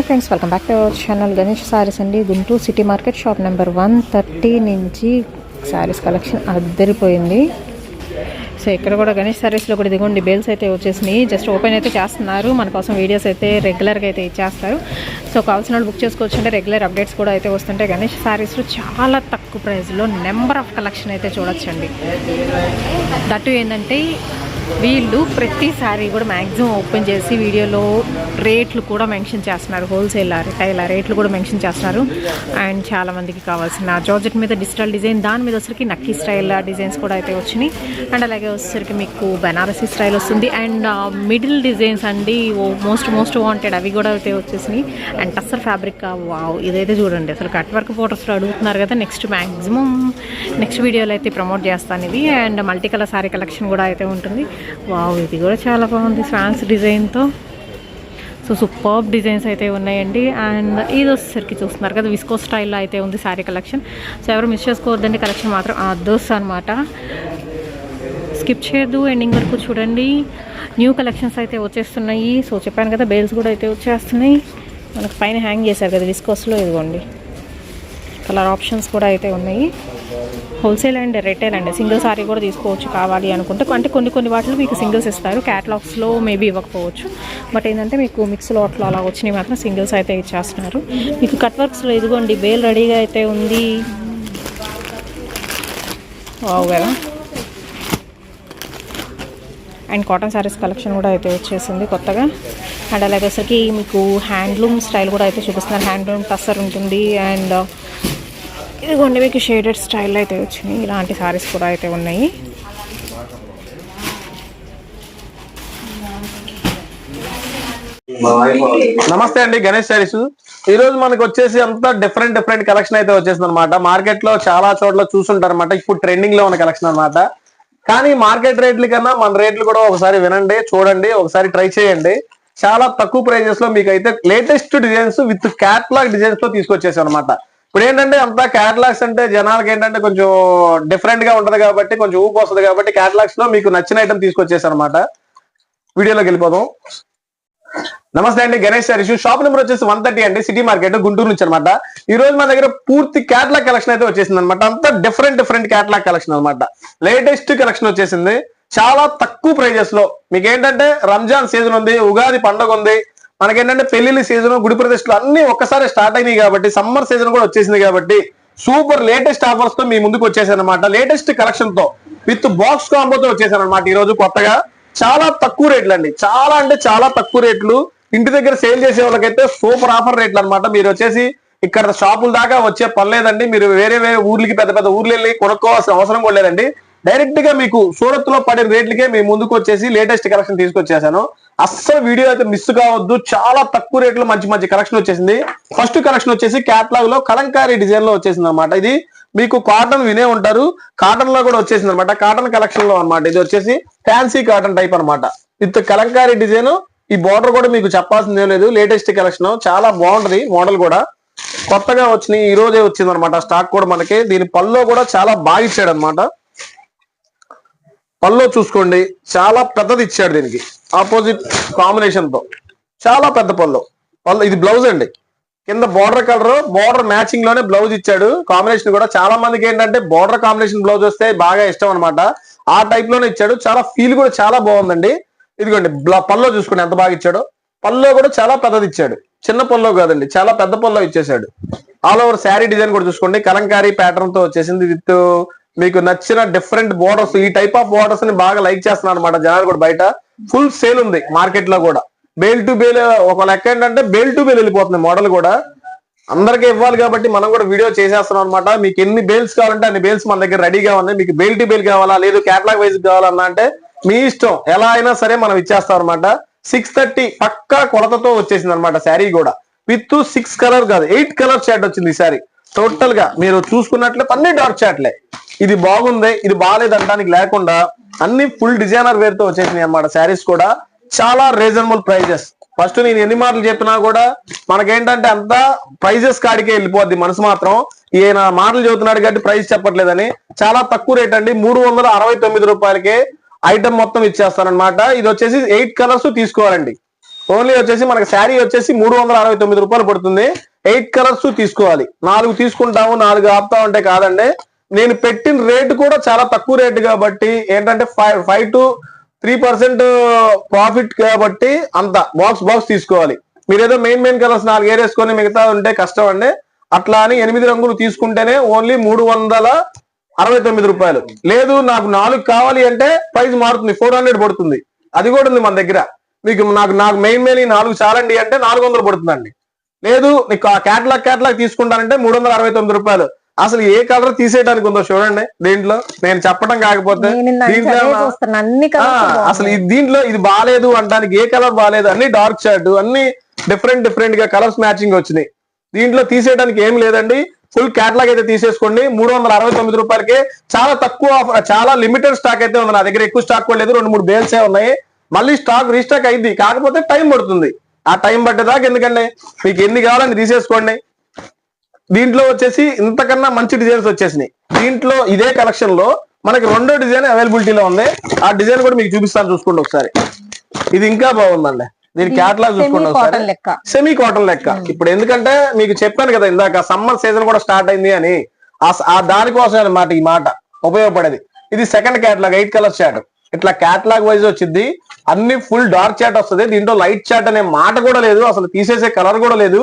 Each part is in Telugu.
Hi friends welcome back to our channel Ganesh sarees అండి. Guntur city market shop number one thirty నుంచి సారీస్ కలెక్షన్ అద్దరిపోయింది. సో ఇక్కడ కూడా గణేష్ సారీస్లో కూడా దిగండి బేల్స్ అయితే వచ్చేసినాయి. జస్ట్ ఓపెన్ అయితే చేస్తున్నారు. మన కోసం వీడియోస్ అయితే రెగ్యులర్గా అయితే ఇచ్చేస్తారు. సో కావాల్సిన వాళ్ళు బుక్ చేసుకోవచ్చు అంటే రెగ్యులర్ అప్డేట్స్ కూడా అయితే వస్తుంటాయి. గణేష్ సారీస్లో చాలా తక్కువ ప్రైస్లో నెంబర్ ఆఫ్ కలెక్షన్ అయితే చూడొచ్చండి. దట్టు ఏంటంటే వీళ్ళు ప్రతిసారి కూడా మ్యాక్సిమం ఓపెన్ చేసి వీడియోలో రేట్లు కూడా మెన్షన్ చేస్తున్నారు. హోల్సేల్ రిటైల్ రేట్లు కూడా మెన్షన్ చేస్తున్నారు. అండ్ చాలా మందికి కావాల్సిన జార్జెట్ మీద డిజిటల్ డిజైన్ దాని మీద వచ్చరికి నక్కీ స్టైల్ డిజైన్స్ కూడా అయితే వచ్చినాయి. అండ్ అలాగే వచ్చేసరికి మీకు బెనారసీ స్టైల్ వస్తుంది. అండ్ మిడిల్ డిజైన్స్ అండి మోస్ట్ మోస్ట్ వాంటెడ్ అవి కూడా అయితే వచ్చేసినాయి. అండ్ టస్సర్ ఫ్యాబ్రిక్ వావ్ ఇదైతే చూడండి. అసలు కట్ వర్క్ ఫోటోస్లో అడుగుతున్నారు కదా నెక్స్ట్ మ్యాక్సిమం నెక్స్ట్ వీడియోలో అయితే ప్రమోట్ చేస్తాను ఇది. And multi colour sari collection కూడా అయితే ఉంటుంది. వావ్ ఇది కూడా చాలా బాగుంది ఫ్రాన్స్ డిజైన్తో. సో సూపర్ డిజైన్స్ అయితే ఉన్నాయండి. అండ్ ఇది వచ్చేసరికి చూస్తున్నారు కదా విస్కో స్టైల్లో అయితే ఉంది శారీ కలెక్షన్ సో ఎవరు మిస్ చేసుకోవద్దండి కలెక్షన్ మాత్రం అదర్స్ అనమాట స్కిప్ చేయొద్దు ఎండింగ్ వరకు చూడండి. న్యూ కలెక్షన్స్ అయితే వచ్చేస్తున్నాయి. సో చెప్పాను కదా బేల్స్ కూడా అయితే వచ్చేస్తున్నాయి. మనకు పైన హ్యాంగ్ చేశారు కదా విస్కోస్లో ఇదిగోండి. కలర్ ఆప్షన్స్ కూడా అయితే ఉన్నాయి. హోల్సేల్ అండ్ రిటైల్ అండి. సింగిల్ సారీ కూడా తీసుకోవచ్చు కావాలి అనుకుంటే. అంటే కొన్ని కొన్ని వాటిలో మీకు సింగిల్స్ ఇస్తారు. క్యాటలాగ్స్లో మేబీ ఇవ్వకపోవచ్చు. బట్ ఏంటంటే మీకు మిక్స్ లోట్లో అలా వచ్చినాయి మాత్రం సింగిల్స్ అయితే ఇచ్చేస్తున్నారు. మీకు కట్ వర్క్స్లో ఇదిగోండి బేల్ రెడీగా అయితే ఉంది. వావ్ కదా. అండ్ కాటన్ శారీస్ కలెక్షన్ కూడా అయితే వచ్చేసింది కొత్తగా. అండ్ అలాగే మీకు హ్యాండ్లూమ్ స్టైల్ కూడా అయితే చూపిస్తున్నారు. హ్యాండ్లూమ్ టస్సర్ ఉంటుంది. అండ్ ఇదిగోండి మీకు షేడెడ్ స్టైల్ అయితే వచ్చినాయి. ఇలాంటి సారీస్ కూడా అయితే ఉన్నాయి. నమస్తే అండి గణేష్ సారీస్ ఈ రోజు మనకు వచ్చేసి అంతా డిఫరెంట్ డిఫరెంట్ కలెక్షన్ అయితే వచ్చేసింది అనమాట మార్కెట్లో చాలా చోట్ల చూసుంటారు అనమాట ఇప్పుడు ట్రెండింగ్లో ఉన్న కలెక్షన్ అన్నమాట. కానీ మార్కెట్ రేట్ల కన్నా మన రేట్లు కూడా ఒకసారి వినండి చూడండి ఒకసారి ట్రై చేయండి. చాలా తక్కువ ప్రైజెస్లో మీకు అయితే లేటెస్ట్ డిజైన్స్ విత్ క్యాట్లాగ్ డిజైన్స్తో తీసుకొచ్చేసాం అనమాట ఇప్పుడు ఏంటంటే అంతా క్యాటలాగ్స్ అంటే జనాలకి ఏంటంటే కొంచెం డిఫరెంట్గా ఉంటది కాబట్టి కొంచెం ఊపు వస్తుంది కాబట్టి క్యాటలాగ్స్లో మీకు నచ్చిన ఐటమ్ తీసుకొచ్చేసాను అనమాట వీడియోలోకి వెళ్ళిపోదాం. నమస్తే అండి గణేష్ సారీస్ షాప్ నెంబర్ వచ్చేసి వన్ థర్టీ అండి సిటీ మార్కెట్ గుంటూరు నుంచి అనమాట ఈ రోజు మన దగ్గర పూర్తి క్యాటలాగ్ కలెక్షన్ అయితే వచ్చేసింది అనమాట అంతా డిఫరెంట్ డిఫరెంట్ క్యాటలాగ్ కలెక్షన్ అనమాట లేటెస్ట్ కలెక్షన్ వచ్చేసింది. చాలా తక్కువ ప్రైజెస్లో. మీకు ఏంటంటే రంజాన్ సీజన్ ఉంది ఉగాది పండుగ ఉంది. మనకేంటంటే పెళ్ళిళ్ళ సీజన్ గుడి ప్రదేశాలు అన్ని ఒక్కసారి స్టార్ట్ అయినాయి కాబట్టి సమ్మర్ సీజన్ కూడా వచ్చేసింది కాబట్టి సూపర్ లేటెస్ట్ ఆఫర్స్తో మీ ముందుకు వచ్చేసానమాట లేటెస్ట్ కలెక్షన్తో విత్ బాక్స్ కాంబోతో వచ్చేసానమాట ఈ రోజు కొత్తగా. చాలా తక్కువ రేట్లు అండి. చాలా అంటే చాలా తక్కువ రేట్లు. ఇంటి దగ్గర సేల్ చేసే వాళ్ళకైతే సూపర్ ఆఫర్ రేట్లు అన్నమాట. మీరు వచ్చేసి ఇక్కడ షాపుల దాకా వచ్చే పని లేదండి. మీరు వేరే వేరే ఊర్లకి పెద్ద పెద్ద ఊర్లు వెళ్ళి కొనుక్కోవాల్సిన అవసరం కూడా లేదండి. డైరెక్ట్గా మీకు సూరత్లో పడిన రేట్లకే మీ ముందుకు వచ్చేసి లేటెస్ట్ కలెక్షన్ తీసుకొచ్చేసాను. అస్సలు వీడియో అయితే మిస్ కావద్దు. చాలా తక్కువ రేట్లో మంచి మంచి కలెక్షన్ వచ్చేసింది. ఫస్ట్ కలెక్షన్ వచ్చేసి క్యాట్లాగ్లో కలంకారీ డిజైన్లో వచ్చేసింది అనమాట ఇది మీకు కాటన్ వినే ఉంటారు. కాటన్లో కూడా వచ్చేసింది అనమాట కాటన్ కలెక్షన్లో అనమాట ఇది వచ్చేసి ఫ్యాన్సీ కాటన్ టైప్ అన్నమాట. విత్ కలంకారీ డిజైన్ ఈ బార్డర్ కూడా మీకు చెప్పాల్సిందే లేదు. లేటెస్ట్ కలెక్షన్ చాలా బాగుంటది మోడల్ కూడా. కొత్తగా వచ్చినాయి. ఈ రోజే వచ్చింది అనమాట స్టాక్ కూడా మనకి. దీని పల్లో కూడా చాలా బాగా ఇచ్చాడు అనమాట పల్లో చూసుకోండి. చాలా పెద్దది ఇచ్చాడు దీనికి. ఆపోజిట్ కాంబినేషన్తో. చాలా పెద్ద పల్లో పల్లో ఇది బ్లౌజ్ అండి. కింద బోర్డర్ కలర్ బోర్డర్ మ్యాచింగ్లోనే బ్లౌజ్ ఇచ్చాడు. కాంబినేషన్ కూడా చాలా మందికి ఏంటంటే బోర్డర్ కాంబినేషన్ బ్లౌజ్ వస్తే బాగా ఇష్టం అనమాట ఆ టైప్లోనే ఇచ్చాడు. చాలా ఫీల్ కూడా చాలా బాగుందండి. ఇదిగోండి పల్లో చూసుకోండి. ఎంత బాగా ఇచ్చాడు. పల్లో కూడా చాలా పెద్దది ఇచ్చాడు. చిన్న పల్లో కాదండి. చాలా పెద్ద పల్లో ఇచ్చేసాడు ఆల్ ఓవర్ శారీ డిజైన్ కూడా చూసుకోండి. కలంకారీ ప్యాటర్న్తో వచ్చేసింది. విత్ మీకు నచ్చిన డిఫరెంట్ బోర్డర్స్ ఈ టైప్ ఆఫ్ బోర్డర్స్ని బాగా లైక్ చేస్తున్నారు అనమాట జనాలు కూడా బయట. ఫుల్ సేల్ ఉంది మార్కెట్లో కూడా. బేల్ టు బేల్ ఒక లెక్క ఏంటంటే బేల్ టు బేల్ వెళ్ళిపోతుంది మోడల్ కూడా. అందరికీ ఇవ్వాలి కాబట్టి మనం కూడా వీడియో చేసేస్తున్నాం అనమాట మీకు ఎన్ని బేల్స్ కావాలంటే అన్ని బేల్స్ మన దగ్గర రెడీగా ఉన్నాయి. మీకు బేల్ టు బేల్ కావాలా? లేదు కేటలాగ్ వైజ్ కావాలన్నా అంటే మీ ఇష్టం. ఎలా అయినా సరే మనం ఇచ్చేస్తాం అనమాట సిక్స్ థర్టీ పక్కా కొలతతో వచ్చేసింది అనమాట శారీ కూడా. విత్ సిక్స్ కలర్ కాదు ఎయిట్ కలర్ షాట్ వచ్చింది ఈ సారీ టోటల్గా మీరు చూసుకున్నట్లే అన్ని డార్క్ షాట్లే ఇది బాగుంది ఇది బాగాలేదు అనడానికి లేకుండా అన్ని ఫుల్ డిజైనర్ వేర్తో వచ్చేసినాయి అనమాట శారీస్ కూడా. చాలా రీజనబుల్ ప్రైజెస్ ఫస్ట్ నేను ఎన్ని మాటలు చెప్పినా కూడా మనకేంటంటే అంతా ప్రైజెస్ కాడికే వెళ్ళిపోద్ది మనసు మాత్రం. ఈయన మాటలు చెబుతున్నాడు కాబట్టి ప్రైస్ చెప్పట్లేదని. చాలా తక్కువ రేట్ అండి. మూడు వందల అరవై తొమ్మిది రూపాయలకే ఐటమ్ మొత్తం ఇచ్చేస్తానమాట ఇది వచ్చేసి ఎయిట్ కలర్స్ తీసుకోవాలండి. ఓన్లీ వచ్చేసి మనకి శారీ వచ్చేసి మూడు వందల అరవై తొమ్మిది రూపాయలు పడుతుంది. ఎయిట్ కలర్స్ తీసుకోవాలి. నాలుగు తీసుకుంటాము నాలుగు ఆపుతా ఉంటే కాదండి. నేను పెట్టిన రేటు కూడా చాలా తక్కువ రేటు కాబట్టి ఏంటంటే five five two three percent profit కాబట్టి అంత బాక్స్ బాక్స్ తీసుకోవాలి. మీరు ఏదో మెయిన్ మెయిన్ కలర్స్ నాలుగు ఏరేసుకొని మిగతా ఉంటే కష్టం అండి అట్లా అని ఎనిమిది రంగులు తీసుకుంటేనే ఓన్లీ మూడు వందల అరవై తొమ్మిది రూపాయలు. లేదు నాకు నాలుగు కావాలి అంటే ప్రైస్ మారుతుంది. ఫోర్ హండ్రెడ్ పడుతుంది. అది కూడా ఉంది మన దగ్గర. మీకు నాకు నాకు మెయిన్ మెయిన్ ఈ నాలుగు చాలండి అంటే నాలుగు వందలు పడుతుందండి. లేదు నీకు ఆ క్యాట్లాగ్ క్యాట్లాగ్ తీసుకుంటానంటే మూడు వందల అరవై తొమ్మిది రూపాయలు. అసలు ఏ కలర్ తీసేయడానికి ఉందో చూడండి దీంట్లో. నేను చెప్పడం కాకపోతే దీంట్లో అసలు దీంట్లో ఇది బాగాలేదు అంటానికి ఏ కలర్ బాగాలేదు అన్ని డార్క్ షర్ట్ అన్ని డిఫరెంట్ డిఫరెంట్గా కలర్స్ మ్యాచింగ్ వచ్చినాయి. దీంట్లో తీసేయడానికి ఏం లేదండి. ఫుల్ క్యాటలాగ్ అయితే తీసేసుకోండి. మూడు వందల అరవై తొమ్మిది రూపాయలకి చాలా తక్కువ చాలా లిమిటెడ్ స్టాక్ అయితే ఉంది. నా దగ్గర ఎక్కువ స్టాక్ కూడా లేదు. రెండు మూడు బేల్సే ఉన్నాయి. మళ్ళీ స్టాక్ రీస్టాక్ అయింది. కాకపోతే టైం పడుతుంది. ఆ టైం పట్టేదాకా ఎందుకండి? మీకు ఎన్ని కావాలని తీసేసుకోండి. దీంట్లో వచ్చేసి ఇంతకన్నా మంచి డిజైన్స్ వచ్చేసినాయి. దీంట్లో ఇదే కలెక్షన్లో మనకి రెండో డిజైన్ అవైలబిలిటీలో ఉంది. ఆ డిజైన్ కూడా మీకు చూపిస్తాను చూసుకోండి ఒకసారి. ఇది ఇంకా బాగుందండి. దీని క్యాటలాగ్ చూసుకోండి ఒకసారి. సెమీ కాటన్ లెక్క. ఇప్పుడు ఎందుకంటే మీకు చెప్పాను కదా ఇందాక సమ్మర్ సీజన్ కూడా స్టార్ట్ అయింది అని. ఆ దానికోసం అన్నమాట ఈ మాట. ఉపయోగపడేది. ఇది second catalogue eight colour chart ఇట్లా క్యాటలాగ్ వైజ్ వచ్చింది. అన్ని ఫుల్ డార్క్ చాట్ వస్తుంది. దీంట్లో లైట్ చాట్ అనే మాట కూడా లేదు. అసలు తీసేసే కలర్ కూడా లేదు.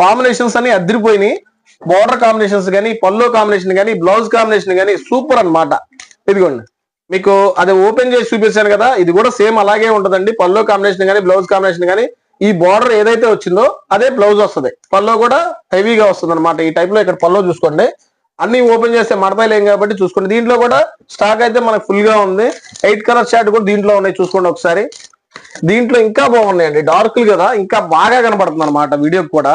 కాంబినేషన్స్ అన్ని అదిరిపోయినాయి బోర్డర్ కాంబినేషన్స్ కానీ పల్లో కాంబినేషన్ కానీ బ్లౌజ్ కాంబినేషన్ కానీ సూపర్ అన్నమాట. ఇదిగోండి. మీకు అది ఓపెన్ చేసి చూపించాను కదా ఇది కూడా సేమ్ అలాగే ఉంటదండి. పల్లో కాంబినేషన్ కానీ బ్లౌజ్ కాంబినేషన్ కానీ ఈ బార్డర్ ఏదైతే వచ్చిందో అదే బ్లౌజ్ వస్తుంది. పల్లో కూడా హెవీగా వస్తుంది అనమాట ఈ టైప్లో ఇక్కడ పల్లో చూసుకోండి. అన్ని ఓపెన్ చేస్తే మడతాయిలేం కాబట్టి చూసుకోండి. దీంట్లో కూడా స్టాక్ అయితే మనకు ఫుల్గా ఉంది. ఎయిట్ కలర్ షర్ట్ కూడా దీంట్లో ఉన్నాయి. చూసుకోండి ఒకసారి. దీంట్లో ఇంకా బాగున్నాయండి. డార్క్ కదా ఇంకా బాగా కనబడుతుంది అనమాట వీడియో కూడా.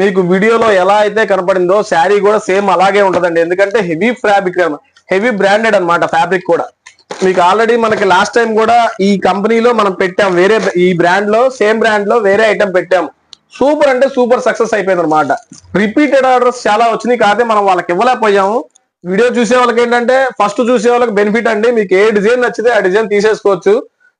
మీకు వీడియోలో ఎలా అయితే కనపడిందో శారీ కూడా సేమ్ అలాగే ఉంటదండి. ఎందుకంటే హెవీ ఫ్యాబ్రిక్ హెవీ బ్రాండెడ్ అనమాట ఫ్యాబ్రిక్ కూడా. మీకు ఆల్రెడీ మనకి లాస్ట్ టైం కూడా ఈ కంపెనీలో మనం పెట్టాం. వేరే ఈ బ్రాండ్లో సేమ్ బ్రాండ్లో వేరే ఐటమ్ పెట్టాం. సూపర్ అంటే సూపర్ సక్సెస్ అయిపోయింది అనమాట రిపీటెడ్ ఆర్డర్స్ చాలా వచ్చినాయి కాకపోతే మనం వాళ్ళకి ఇవ్వలేకపోయాము. వీడియో చూసే వాళ్ళకి ఏంటంటే ఫస్ట్ చూసే వాళ్ళకి బెనిఫిట్ అండి. మీకు ఏ డిజైన్ నచ్చితే ఆ డిజైన్ తీసేసుకోవచ్చు.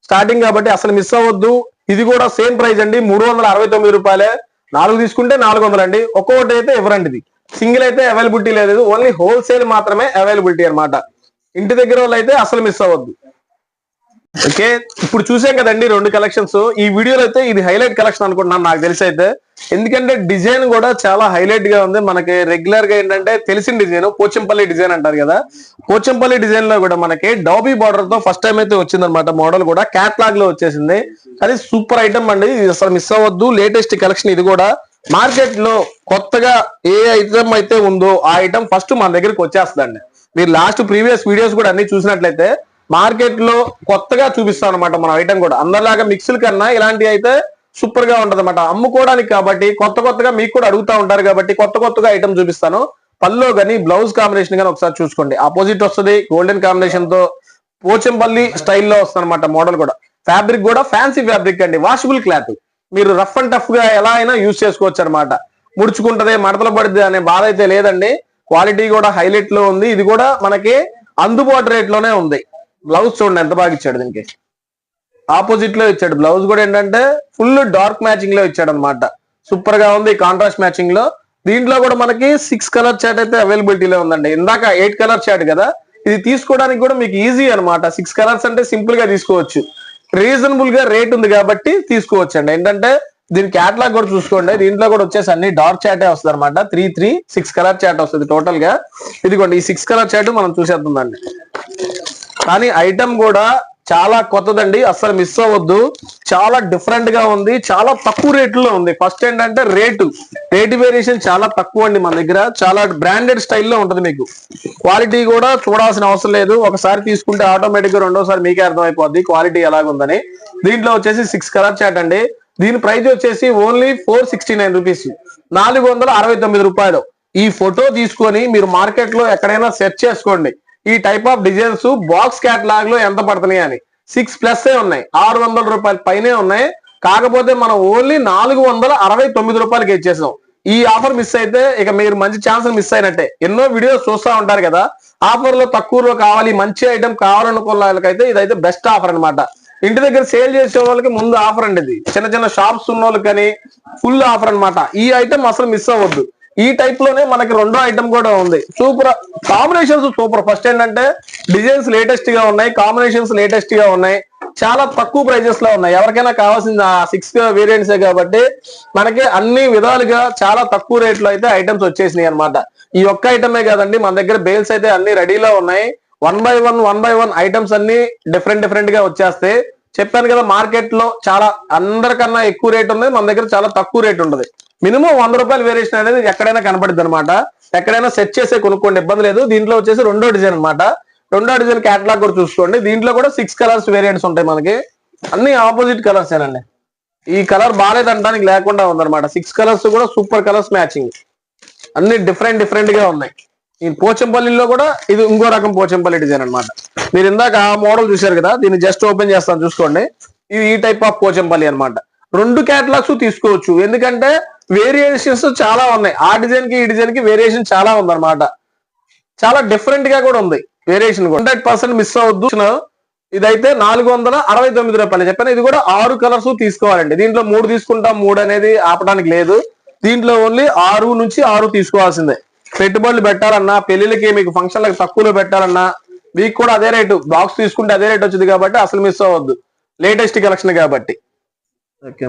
స్టార్టింగ్ కాబట్టి అసలు మిస్ అవ్వద్దు. ఇది కూడా సేమ్ ప్రైస్ అండి. మూడు వందల అరవై తొమ్మిది రూపాయలే. నాలుగు తీసుకుంటే నాలుగు వందలు అండి ఒక్కొక్కటి అయితే ఇవ్వరండి ఇది సింగిల్ అయితే అవైలబిలిటీ లేదు. ఓన్లీ హోల్సేల్ మాత్రమే అవైలబిలిటీ అన్నమాట. ఇంటి దగ్గర వాళ్ళు అయితే అసలు మిస్ అవ్వద్దు. ఓకే? ఇప్పుడు చూసాం కదండి రెండు కలెక్షన్స్ ఈ వీడియోలో అయితే ఇది హైలైట్ కలెక్షన్ అనుకుంటున్నాను నాకు తెలిసి అయితే. ఎందుకంటే డిజైన్ కూడా చాలా హైలైట్గా ఉంది. మనకి రెగ్యులర్గా ఏంటంటే తెలిసిన డిజైన్ పోచంపల్లి డిజైన్ అంటారు కదా. పోచంపల్లి డిజైన్లో కూడా మనకి డాబీ బార్డర్తో ఫస్ట్ టైం అయితే వచ్చిందనమాట మోడల్ కూడా. క్యాట్లాగ్లో వచ్చేసింది. అది సూపర్ ఐటమ్ అండి. ఇది అసలు మిస్ అవ్వద్దు. లేటెస్ట్ కలెక్షన్ ఇది కూడా. మార్కెట్లో కొత్తగా ఏ ఐటమ్ అయితే ఉందో ఆ ఐటమ్ ఫస్ట్ మన దగ్గరికి వచ్చేస్తుందండి. మీరు లాస్ట్ ప్రీవియస్ వీడియోస్ కూడా అన్ని చూసినట్లయితే మార్కెట్లో కొత్తగా చూపిస్తాం అనమాట మన ఐటమ్ కూడా. అందరిలాగా మిక్సులు కన్నా ఇలాంటివి అయితే సూపర్గా ఉంటది అనమాట అమ్ముకోవడానికి కాబట్టి కొత్త కొత్తగా మీకు కూడా అడుగుతా ఉంటారు కాబట్టి కొత్త కొత్తగా ఐటమ్ చూపిస్తాను. పల్లో కానీ బ్లౌజ్ కాంబినేషన్ కానీ ఒకసారి చూసుకోండి. ఆపోజిట్ వస్తుంది గోల్డెన్ కాంబినేషన్తో పోచంపల్లి స్టైల్లో వస్తుంది అనమాట మోడల్ కూడా. ఫ్యాబ్రిక్ కూడా ఫ్యాన్సీ ఫ్యాబ్రిక్ అండి. వాషబుల్ క్లాత్ మీరు రఫ్ అండ్ టఫ్గా ఎలా అయినా యూజ్ చేసుకోవచ్చు అనమాట ముడుచుకుంటది మడతలు పడుతుంది అనే బాధ అయితే లేదండి. క్వాలిటీ కూడా హైలైట్లో ఉంది. ఇది కూడా మనకి అందుబాటు రేట్లోనే ఉంది. బ్లౌజ్ చూడండి ఎంత బాగా ఇచ్చాడు దీనికి. ఆపోజిట్లో ఇచ్చాడు. బ్లౌజ్ కూడా ఏంటంటే ఫుల్ డార్క్ మ్యాచింగ్లో ఇచ్చాడు అనమాట సూపర్గా ఉంది కాంట్రాస్ట్ మ్యాచింగ్లో. దీంట్లో కూడా మనకి సిక్స్ కలర్ చాట్ అయితే అవైలబిలిటీలో ఉందండి. ఇందాక ఎయిట్ కలర్ చాట్ కదా. ఇది తీసుకోవడానికి కూడా మీకు ఈజీ అనమాట సిక్స్ కలర్స్ అంటే సింపుల్గా తీసుకోవచ్చు. రీజనబుల్గా రేట్ ఉంది కాబట్టి తీసుకోవచ్చు అండి ఏంటంటే దీని క్యాటలాగ్ కూడా చూసుకోండి. దీంట్లో కూడా వచ్చేసి అన్ని డార్క్ చాటే వస్తుంది అనమాట three three six colour chart వస్తుంది టోటల్గా. ఇదిగోండి ఈ సిక్స్ కలర్ చాట్ మనం చూసేద్దామండి కానీ ఐటమ్ కూడా చాలా కొత్తదండి అస్సలు మిస్ అవ్వద్దు. చాలా డిఫరెంట్గా ఉంది చాలా తక్కువ రేట్లో ఉంది. ఫస్ట్ ఏంటంటే రేటు రేటు వేరియేషన్ చాలా తక్కువ అండి మన దగ్గర. చాలా బ్రాండెడ్ స్టైల్లో ఉంటుంది మీకు. క్వాలిటీ కూడా చూడాల్సిన అవసరం లేదు. ఒకసారి తీసుకుంటే ఆటోమేటిక్గా రెండోసారి మీకే అర్థమైపోద్ది క్వాలిటీ ఎలాగుందని. దీంట్లో వచ్చేసి సిక్స్ కలర్ చాట్ అండి. దీని ప్రైస్ వచ్చేసి only four sixty nine rupees నాలుగు వందల అరవై తొమ్మిది రూపాయలు. ఈ ఫోటో తీసుకొని మీరు మార్కెట్లో ఎక్కడైనా సెర్చ్ చేసుకోండి. ఈ టైప్ ఆఫ్ డిజైన్స్ బాక్స్ క్యాటలాగ్లో ఎంత పడుతున్నాయి అని? సిక్స్ ప్లస్ ఉన్నాయి. ఆరు వందల రూపాయల పైనే ఉన్నాయి. కాకపోతే మనం ఓన్లీ నాలుగు వందల అరవై తొమ్మిది రూపాయలకి ఇచ్చేసాం. ఈ ఆఫర్ మిస్ అయితే ఇక మీరు మంచి ఛాన్స్ మిస్ అయినట్టే. ఎన్నో వీడియోస్ చూస్తూ ఉంటారు కదా. ఆఫర్లో తక్కువలో కావాలి మంచి ఐటమ్ కావాలనుకున్న వాళ్ళకైతే ఇదైతే బెస్ట్ ఆఫర్ అన్నమాట. ఇంటి దగ్గర సేల్ చేసే వాళ్ళకి ముందు ఆఫర్ అండి ఇది. చిన్న చిన్న షాప్స్ ఉన్న వాళ్ళకి కానీ ఫుల్ ఆఫర్ అన్నమాట. ఈ ఐటమ్ అసలు మిస్ అవ్వద్దు. ఈ టైప్లోనే మనకి రెండో ఐటమ్ కూడా ఉంది. సూపర్ కాంబినేషన్స్ సూపర్ ఫస్ట్ ఏంటంటే డిజైన్స్ లేటెస్ట్గా ఉన్నాయి కాంబినేషన్స్ లేటెస్ట్గా ఉన్నాయి. చాలా తక్కువ ప్రైజెస్లో ఉన్నాయి. ఎవరికైనా కావాల్సిన సిక్స్ వేరియంట్స్ కాబట్టి మనకి అన్ని విధాలుగా చాలా తక్కువ రేట్లో అయితే ఐటమ్స్ వచ్చేసినాయి అన్నమాట. ఈ ఒక్క ఐటమే కాదండి మన దగ్గర బేల్స్ అయితే అన్ని రెడీలో ఉన్నాయి. One by one one by one items అన్ని డిఫరెంట్ డిఫరెంట్గా వచ్చేస్తాయి. చెప్పాను కదా మార్కెట్లో చాలా అందరికన్నా ఎక్కువ రేట్ ఉంది మన దగ్గర చాలా తక్కువ రేట్ ఉంటుంది మినిమం వంద రూపాయలు వేరియేషన్ అనేది ఎక్కడైనా కనపడుద్ది అనమాట ఎక్కడైనా సెట్ చేసే కొనుక్కోండి ఇబ్బంది లేదు. దీంట్లో వచ్చేసి రెండో డిజైన్ అనమాట రెండో డిజైన్ క్యాటలాగ్ కూడా చూసుకోండి. దీంట్లో కూడా సిక్స్ కలర్స్ వేరియంట్స్ ఉంటాయి మనకి. అన్ని ఆపోజిట్ కలర్స్ ఏనండి. ఈ కలర్ బాగాలేదంటానికి లేకుండా ఉందన్నమాట. సిక్స్ కలర్స్ కూడా సూపర్ కలర్స్ మ్యాచింగ్ అన్ని డిఫరెంట్ డిఫరెంట్గా ఉన్నాయి. ఈ పోచంపల్లిలో కూడా ఇది ఇంకో రకం పోచంపల్లి డిజైన్ అన్నమాట. మీరు ఇందాక ఆ మోడల్ చూశారు కదా దీన్ని జస్ట్ ఓపెన్ చేస్తాను చూసుకోండి. ఇది ఈ టైప్ ఆఫ్ పోచంపల్లి అన్నమాట. రెండు క్యాటలాగ్స్ తీసుకోవచ్చు. ఎందుకంటే వేరియేషన్స్ చాలా ఉన్నాయి. ఆ డిజైన్కి ఈ డిజైన్కి వేరియేషన్ చాలా ఉందన్నమాట. చాలా డిఫరెంట్గా కూడా ఉంది వేరియేషన్ హండ్రెడ్ పర్సెంట్ మిస్ అవద్దు ఇదైతే నాలుగు వందల అరవై తొమ్మిది రూపాయలు. చెప్పాను ఇది కూడా ఆరు కలర్స్ తీసుకోవాలండి. దీంట్లో మూడు తీసుకుంటాం మూడు అనేది ఆపడానికి లేదు. దీంట్లో ఓన్లీ ఆరు నుంచి ఆరు తీసుకోవాల్సిందే. పెట్టుబడులు పెట్టాలన్నా పెళ్ళిళ్ళకి మీకు ఫంక్షన్లకు తక్కువలో పెట్టాలన్నా మీకు కూడా అదే రేటు బాక్స్ తీసుకుంటే అదే రేట్ వచ్చింది కాబట్టి అసలు మిస్ అవ్వద్దు. లేటెస్ట్ కలెక్షన్ కాబట్టి. ఓకే